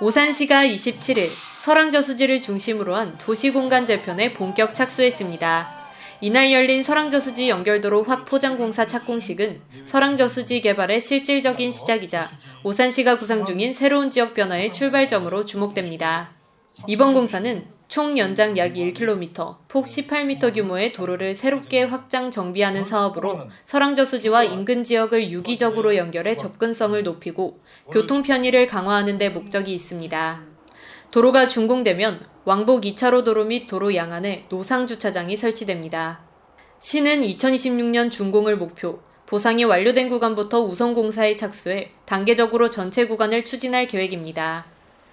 오산시가 27일 설항저수지를 중심으로 한 도시공간 재편에 본격 착수했습니다. 이날 열린 설항저수지 연결도로 확포장공사 착공식은 설항저수지 개발의 실질적인 시작이자 오산시가 구상 중인 새로운 지역 변화의 출발점으로 주목됩니다. 이번 공사는 총 연장 약 1km, 폭 18m 규모의 도로를 새롭게 확장 정비하는 사업으로 설항저수지와 인근 지역을 유기적으로 연결해 접근성을 높이고 교통 편의를 강화하는 데 목적이 있습니다. 도로가 준공되면 왕복 2차로 도로 및 도로 양안에 노상 주차장이 설치됩니다. 시는 2026년 준공을 목표, 보상이 완료된 구간부터 우선 공사에 착수해 단계적으로 전체 구간을 추진할 계획입니다.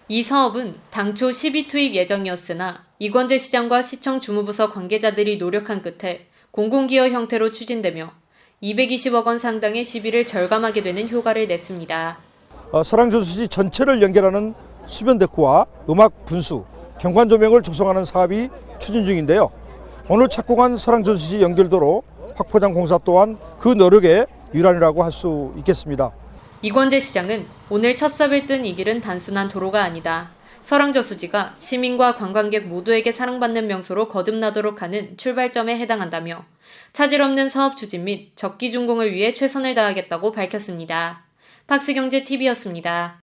이 사업은 당초 시비 투입 예정이었으나 이권재 시장과 시청 주무부서 관계자들이 노력한 끝에 공공기여 형태로 추진되며 220억 원 상당의 시비를 절감하게 되는 효과를 냈습니다. 어, 설항저수지 전체를 연결하는 수변 데크와 음악 분수, 경관 조명을 조성하는 사업이 추진 중인데요. 오늘 착공한 설항저수지 연결도로 확포장 공사 또한 그 노력의 일환이라고 할 수 있겠습니다. 이권재 시장은 오늘 첫 삽을 뜬 이 길은 단순한 도로가 아니다. 설왕저수지가 시민과 관광객 모두에게 사랑받는 명소로 거듭나도록 하는 출발점에 해당한다며 차질 없는 사업 추진 및 적기 준공을 위해 최선을 다하겠다고 밝혔습니다. 박스경제TV였습니다.